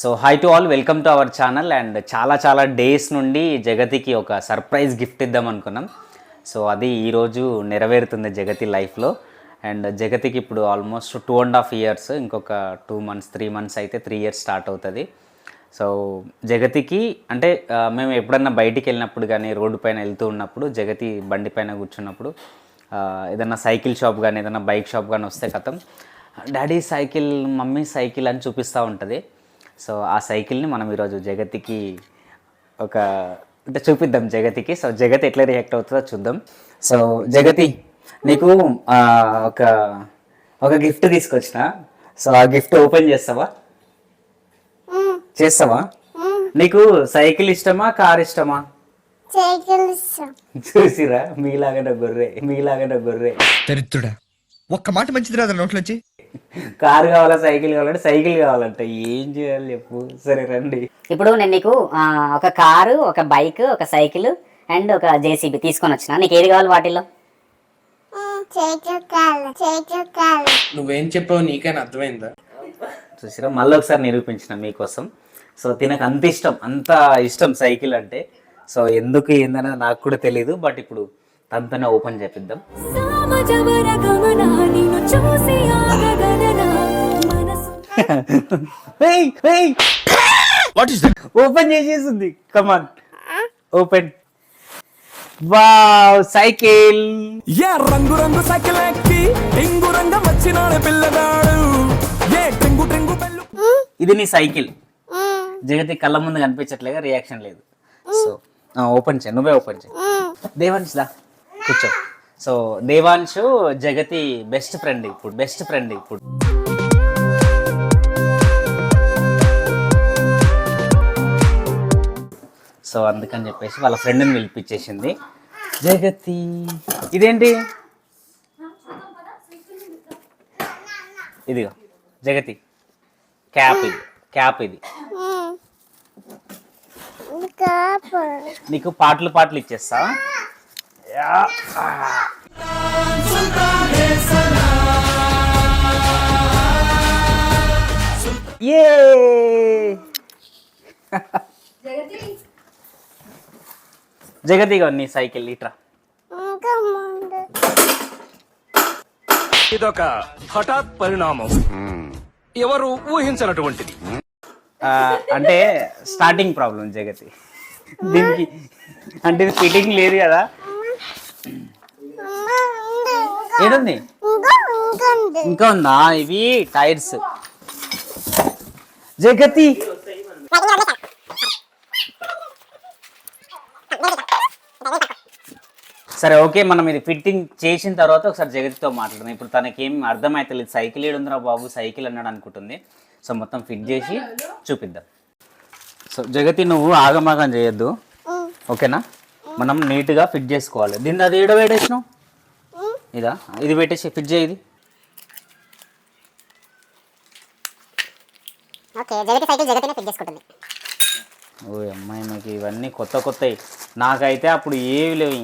So hi to all welcome to our channel and చాలా చాలా days నుండి జగతికి ఒక సర్ప్రైజ్ గిఫ్ట్ ఇద్దాం అనుకున్నాం. సో అది ఈరోజు నెరవేరుతుంది జగతి లైఫ్లో అండ్ జగతికి ఇప్పుడు almost two and half years ఇంకొక టూ మంత్స్ త్రీ మంత్స్ అయితే త్రీ ఇయర్స్ స్టార్ట్ అవుతుంది. సో జగతికి అంటే మేము ఎప్పుడన్నా బయటికి వెళ్ళినప్పుడు కానీ రోడ్డు పైన వెళ్తూ ఉన్నప్పుడు జగతి బండి పైన కూర్చున్నప్పుడు ఏదన్నా సైకిల్ షాప్ కానీ ఏదైనా బైక్ షాప్ కానీ వస్తే కథం డాడీ సైకిల్ మమ్మీ సైకిల్ అని చూపిస్తూ ఉంటుంది. సో ఆ సైకిల్ని మనం ఈరోజు జగతికి ఒక అంటే చూపిద్దాం జగతికి. సో జగతి ఎట్లా రియాక్ట్ అవుతుందో చూద్దాం. సో జగతి నీకు ఆ, ఒక ఒక గిఫ్ట్ తీసుకొచ్చిన. సో ఆ గిఫ్ట్ ఓపెన్ చేస్తావా? చేస్తావా? నీకు సైకిల్ ఇష్టమా కార్ ఇష్టమా? సైకిల్ ఇష్టం చూసిరా మీలాగా గొర్రె మీలాగా గొర్రె. దరిద్రుడా ఒక్క మాట మంచిది రాదు నోట్లోంచి. కార్ కావాలా సైకిల్ కావాలంటే సైకిల్ కావాలంట. ఏం చేయాలి చెప్పు? సరే రండి. ఇప్పుడు నేను నీకు ఆ, ఒక కారు ఒక బైక్ ఒక సైకిల్ అండ్ ఒక జేసీబీ తీసుకొని వచ్చిన. నీకు ఏది కావాలి వాటిల్లో? నువ్వేం చెప్పావు నీకైనా అర్థమైందా? చూసిరా మళ్ళీ ఒకసారి నిరూపించిన మీకోసం. సో తినకు అంత ఇష్టం అంత ఇష్టం సైకిల్ అంటే. సో ఎందుకు ఏందనేది నాకు కూడా తెలియదు బట్ ఇప్పుడు తనతోనే ఓపెన్ చేపిద్దాం. Samajavara what is that open చేసేసింది. Come on open wow cycle ఏ రంగు రంగు సైకిల్ ఎక్కి టింగు రంగం వచ్చినాడు పిల్లగాడు. ఏ టింగు టింగు పెళ్ళు ఇది నీ సైకిల్ జగతి కళ్ళ ముందు కనిపించట్లేగా రియాక్షన్ లేదు. సో ఓపెన్ చేయి. నువ్వే ఓపెన్ చేయి. దేవాంశ్ దా కూర్చో. So Devansh Jagathi best friend ఇప్పుడు బెస్ట్ ఫ్రెండ్ ఇప్పుడు. సో అందుకని చెప్పేసి వాళ్ళ ఫ్రెండ్ని పిలిపించేసింది. జగతి ఇదేంటి? ఇదిగో జగతి. క్యాప్ ఇది క్యాప్ ఇది. నీకు పాటలు పాటలు ఇచ్చేస్తా. ఏ జగతిగా నీ సైకిల్ ఇట్రా. ఇదొక హఠాత్ పరిణామం. ఎవరు ఊహించినటువంటిది. అంటే స్టార్టింగ్ ప్రాబ్లం జగతి. దీనికి అంటే ఇది ఫిట్టింగ్ లేదు కదా. ఏడుంది? ఇంకా ఉంది? ఇవి టైర్స్. జగతి! సరే ఓకే మనం ఇది ఫిట్టింగ్ చేసిన తర్వాత ఒకసారి జగతితో మాట్లాడదాం. ఇప్పుడు తనకి ఏం అర్థమైతలేదు సైకిల్ ఏడుందిరా బాబు సైకిల్ అన్నాడు అనుకుంటుంది. సో మొత్తం ఫిట్ చేసి చూపిద్దాం. సో జగతి నువ్వు ఆగమాగం చేయొద్దు. ఓకేనా? మనం నీట్గా ఫిట్ చేసుకోవాలి. దీన్ని అది ఏడో పెట్టేసినావు? ఇదా? ఇది పెట్టేసి ఫిట్ చేయి ఇది. ఓకే జగతి సైకిల్ జగతినే ఫిట్ చేసుకుంటుంది. ఓ అమ్మాయి నాకు ఇవన్నీ కొత్త కొత్తవి నాకైతే అప్పుడు ఏవి లేవు.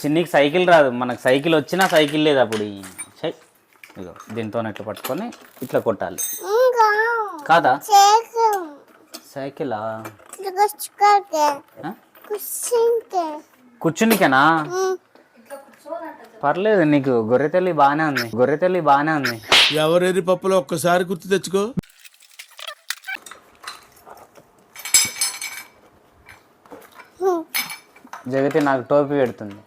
చిన్నకి సైకిల్ రాదు. మనకు సైకిల్ వచ్చినా సైకిల్ లేదు అప్పుడు. ఇగో దీంతో ఇట్లా పట్టుకొని ఇట్లా కొట్టాలి. ఇంకా కాదా? సైకిల్. కూర్చునికేనా? పర్లేదు నీకు గొర్రె తల్లి బాగానే ఉంది. గొర్రె తల్లి బాగానే ఉంది. ఎవరెరి పప్పులో ఒక్కసారి గుర్తు తెచ్చుకో. జగతి నాకు టోపీ పెడుతుంది.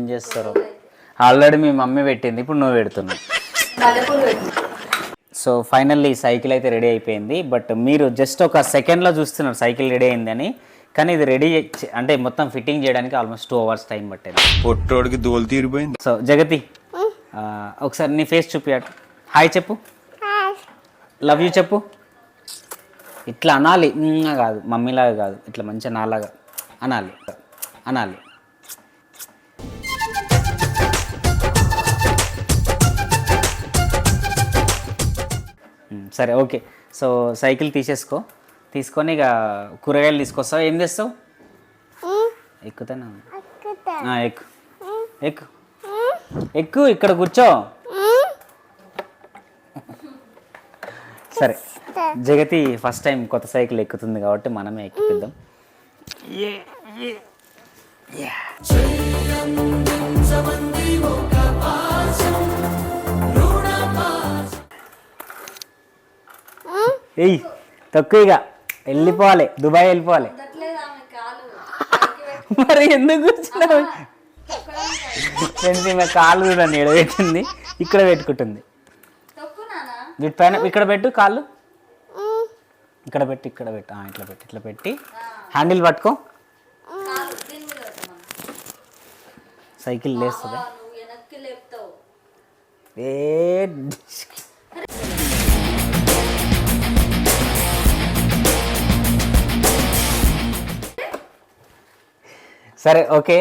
ఏమేం చేస్తారు. ఆల్రెడీ మీ మమ్మీ పెట్టింది ఇప్పుడు నువ్వు పెడుతున్నావు. సో ఫైనల్లీ సైకిల్ అయితే రెడీ అయిపోయింది బట్ మీరు జస్ట్ ఒక సెకండ్లో చూస్తున్నారు సైకిల్ రెడీ అయిందని కానీ ఇది రెడీ అంటే మొత్తం ఫిట్టింగ్ చేయడానికి ఆల్మోస్ట్ టూ అవర్స్ టైం పట్టేది. పొట్టోడికి దోలు తీరిపోయింది. సో జగతి ఒకసారి నీ ఫేస్ చూపి అటు. హాయ్ చెప్పు. లవ్ యూ చెప్పు. ఇట్లా అనాలి కాదు మమ్మీలాగా కాదు ఇట్లా మంచిగా నాలాగా అనాలి అనాలి. సరే ఓకే. So cycle తీసేసుకో. తీసుకొని ఇక కూరగాయలు తీసుకొస్తావు? ఏం చేస్తావు ఎక్కుతానా? ఎక్కు. ఎక్కు. ఎక్కు ఇక్కడ కూర్చో. సరే. జగతి ఫస్ట్ టైం కొత్త సైకిల్ ఎక్కుతుంది కాబట్టి మనమే ఎక్కిద్దాం ఎయ్ తక్కువ ఇక. వెళ్ళిపోవాలి దుబాయ్ వెళ్ళిపోవాలి. మరి ఎందుకు కూర్చున్నావు? ఫ్రెండ్స్ ఈమె కాళ్ళు చూడండి ఇక్కడ పెట్టింది. ఇక్కడ పెట్టుకుంటుంది. వీటి పైన ఇక్కడ పెట్టు కాళ్ళు. ఇక్కడ పెట్టి ఇక్కడ పెట్టు. ఇట్లా పెట్టి ఇట్లా పెట్టి. హ్యాండిల్ పట్టుకో. సైకిల్ లేస్తుంది. ఏ సరే ఓకే.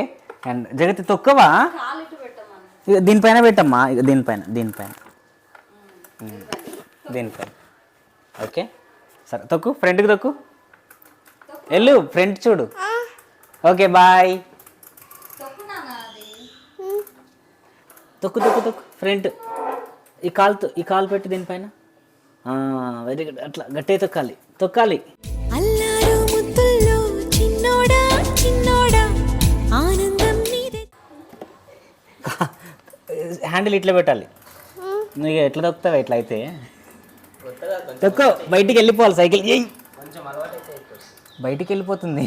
అండ్ జగతి తొక్కవా? ఇక దీనిపైన పెట్టమ్మా. ఇక దీనిపైన దీనిపైన. దీనిపైన. ఓకే. సరే తొక్కు. ఫ్రంట్కి తొక్కు. వెళ్ళు ఫ్రంట్ చూడు. Okay bye. తొక్కు తొక్కు తొక్కు. ఫ్రంట్ ఈ కాలు ఈ కాలు పెట్టి దీనిపైన. Very good. అట్లా గట్టిగా తొక్కాలి. తొక్కాలి. హ్యాండిల్ ఇట్లా పెట్టాలి. నువ్వు ఇక ఎట్లా తొక్కుతావు ఇట్లా అయితే? తొక్కో బయటికి వెళ్ళిపోవాలి సైకిల్. ఏయ్! బయటికి వెళ్ళిపోతుంది.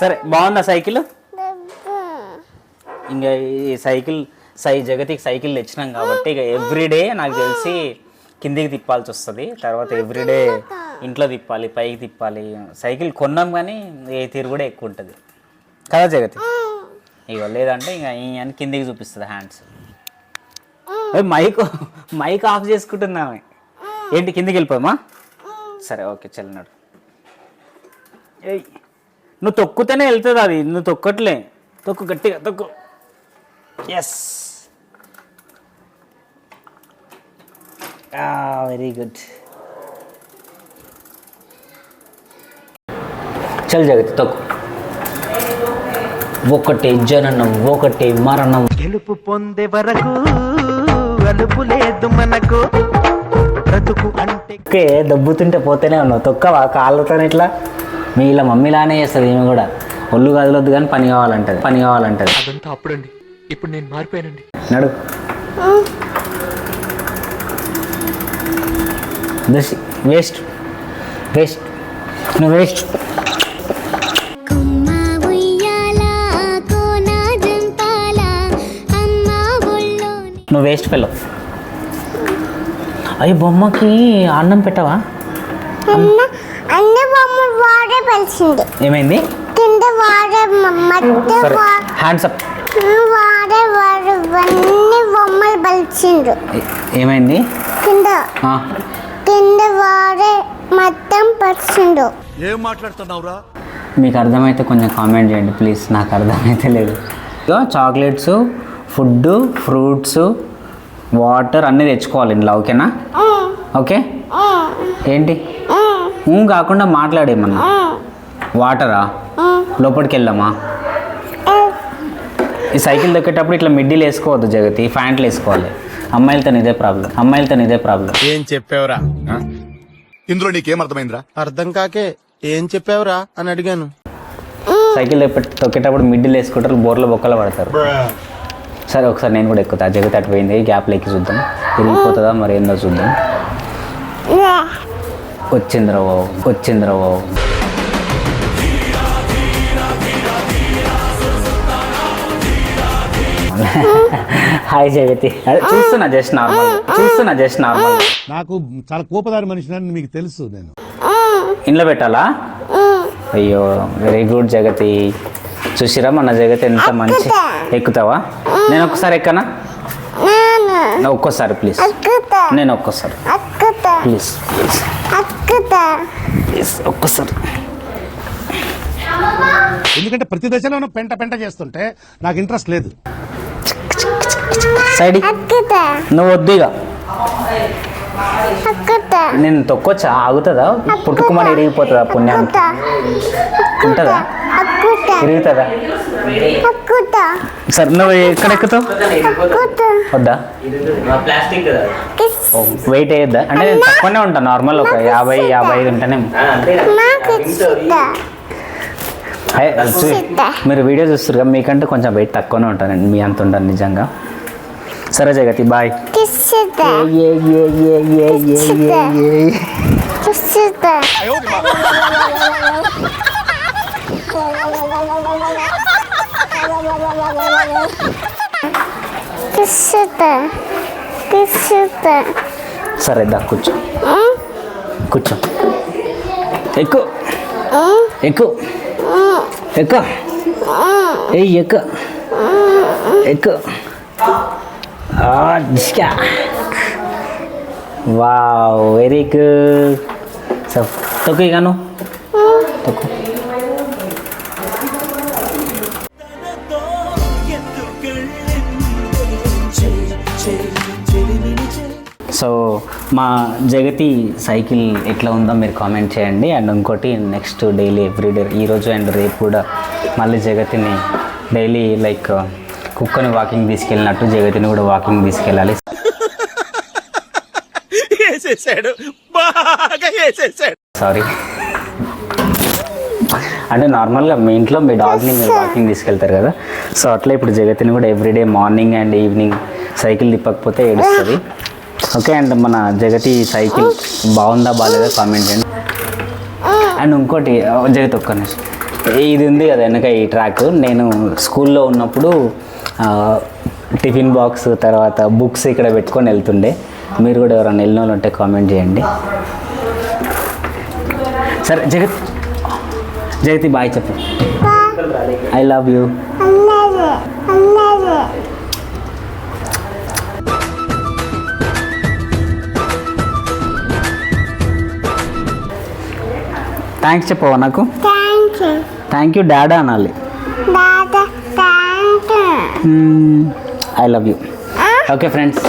సరే బాగుందా సైకిల్? ఇంకా ఈ సైకిల్ సై జగతికి సైకిల్ తెచ్చినాం కాబట్టి ఇక ఎవ్రీడే నాకు తెలిసి కిందికి తిప్పాల్సి వస్తుంది. తర్వాత ఎవ్రీడే ఇంట్లో తిప్పాలి పైకి తిప్పాలి. సైకిల్ కొన్నాం కానీ ఏ తిరుగుడే ఎక్కువ ఉంటుంది. కదా జగతి? ఇక లేదంటే ఇంకా ఈ అని కిందికి చూపిస్తుంది హ్యాండ్స్. మైక్ మైక్ ఆఫ్ చేసుకుంటున్నామే ఏంటి కిందికి వెళ్ళిపోయామా సరే ఓకే చెల్లినాడు ఏయ్ నువ్వు తొక్కుతేనే వెళ్తుంది అది నువ్వు తొక్కట్లే. తొక్కు గట్టిగా తొక్కు. ఎస్ వెరీ గుడ్ చల్ జగతి తొక్కు. ఒకటే జననం ఒకటే మరణం. గెలుపు పొందే వరకు అలుపు లేదు మనకు. బ్రతుకు అంటే ఓకే దబ్బుతుంటే పోతేనే ఉన్నావు. తొక్కవా? కాళ్ళతో ఇట్లా? మీ ఇలా మమ్మీలానే చేస్తుంది ఈమె కూడా? ఒళ్ళు కదలొద్దు కానీ పని కావాలంటది పని కావాలంటది. అదంతా అప్పుడండి. ఇప్పుడు నేను మారిపోయానండి. నడు. వేస్ట్. వేస్ట్. నువ్వు వేస్ట్. నువ్వు వేస్ట్ పిల్లవు అయ్యి బొమ్మకి అన్నం పెట్టవా? అన్న అన్ని బొమ్మలు వాడే పలిచింది. ఏమైంది? కింద వాడే మట్టి సరే హ్యాండ్స్ అప్ వాడే వాడు అన్ని బొమ్మలు పలిచిండు. ఏమైంది? కింద. ఆ, కింద వాడే మొత్తం పరిచిండు ఏం మాట్లాడుతున్నావురా? మీకు అర్థమైతే కొంచెం కామెంట్ చేయండి ప్లీజ్ నాకు అర్థమైతే లేదు. చాక్లెట్స్ ఫుడ్ ఫ్రూట్స్ వాటర్ అన్నీ తెచ్చుకోవాలి ఇంట్లో ఓకేనా? ఓకే? ఏంటి? ఊ కాకుండా మాట్లాడేమన్నా వాటరా? లోపలికి వెళ్దామా ఈ సైకిల్ దొక్కేటప్పుడు ఇట్లా మిడ్డీలు వేసుకోవద్దు జగతి. ఫ్యాంట్లు వేసుకోవాలి. అమ్మాయిలతో ఇదే ప్రాబ్లం. అమ్మాయిలతో ఇదే ప్రాబ్లం. ఏం చెప్పావురా? ఇందులో నీకేం అర్థమైందిరా అర్థం కాకే ఏం చెప్పావురా అని అడిగాను. సైకిల్ తొక్కేటప్పుడు మిడ్డీలు వేసుకుంటారు బోర్లో బొక్కలు పడతారు. సరే ఒకసారి నేను కూడా ఎక్కుతా. జగతి అటు పోయింది గ్యాప్లో ఎక్కి చూద్దాం. తిరిగిపోతుందా మరి ఏందో చూద్దాం. వచ్చిందిరా బాబు వచ్చిందిరా బాబు. హాయ్ జగతి. అదే చూస్తున్నా జస్ట్ నార్మల్ చూస్తున్నా జస్ట్ నార్మల్ నాకు చాలా కోపదారి మనిషిని మీకు తెలుసు నేను. ఇంట్లో పెట్టాలా? అయ్యో వెరీ గుడ్ జగతి. చూసిరా మన జగతి ఎంత మంచి ఎక్కుతావా? నేను ఒక్కసారి ఎక్కనా? ఒక్కసారి ప్లీజ్. నేను ఒక్కసారి. ప్లీజ్. ప్లీజ్ ఒక్కసారి. ఎందుకంటే ప్రతి దశలోనూ పెంట పెంట చేస్తుంటే నాకు ఇంట్రెస్ట్ లేదు. సైడ్. నువ్వు వద్దు ఇక. అక్కుతా. నేను తొక్కొచ్చా? ఆగుతుందా? పుట్టుకుమని ఇరిగిపోతుందా పుణ్యం అక్కుతా. ఉంటుందా? సరే నువ్వు ఎక్కడ ఎక్కుతావు? వద్దా? వెయిట్ వేయద్దా? అంటే నేను తక్కువనే ఉంటాను నార్మల్ ఒక యాభై యాభై ఐదు ఉంటేనే. నాకు ఇచ్చితా అయ్య, చూ- మీరు వీడియో చూస్తారు కదా మీకంటే కొంచెం వెయిట్ తక్కువనే ఉంటానండి మీ అంత ఉంటాను నిజంగా. సరే జగతి బాయ్. ఏ ఏ ఏ ఏ ఏ ఏ ఏ కిస్సితా కిస్సితా కిస్సితా సరే దా కూర్చో. కూర్చో. ఎక్కు. ఎక్కు. ఎక్కు. ఏయ్ ఎక్కు. ఎక్కు. జిష్కా వావ్ వెరీ గుడ్. సో తొక్కు ఇక నువ్వు. తొక్కు. మా జగతి సైకిల్ ఎట్లా ఉందో మీరు కామెంట్ చేయండి. అండ్ ఇంకోటి నెక్స్ట్ డైలీ ఎవ్రీడే ఈరోజు అండ్ రేపు కూడా మళ్ళీ జగతిని డైలీ లైక్ కుక్కని వాకింగ్ తీసుకెళ్ళినట్టు జగతిని కూడా వాకింగ్ తీసుకెళ్ళాలి. సారీ అంటే నార్మల్గా మీ ఇంట్లో మీ డాగ్ని మీరు వాకింగ్ తీసుకెళ్తారు కదా. సో అట్లా ఇప్పుడు జగతిని కూడా everyday morning and evening cycle తిప్పకపోతే ఏడుస్తుంది. ఓకే అండ్ మన జగతి సైకిల్ బాగుందా బాగాలేదా? కామెంట్ చేయండి. అండ్ ఇంకోటి జగతి ఒక్క నిమిషం. ఇది ఉంది కదా వెనక ఈ ట్రాక్ నేను స్కూల్లో ఉన్నప్పుడు టిఫిన్ బాక్స్ తర్వాత బుక్స్ ఇక్కడ పెట్టుకొని వెళ్తుండే. మీరు కూడా ఎవరైనా వెళ్ళిన వాళ్ళు ఉంటే కామెంట్ చేయండి. సరే జగత్ జగతి బాయ్ చెప్పు. ఐ లవ్ యూ థ్యాంక్స్ చెప్పవా నాకు? థ్యాంక్ యూ డాడా అనాలి. I love you okay friends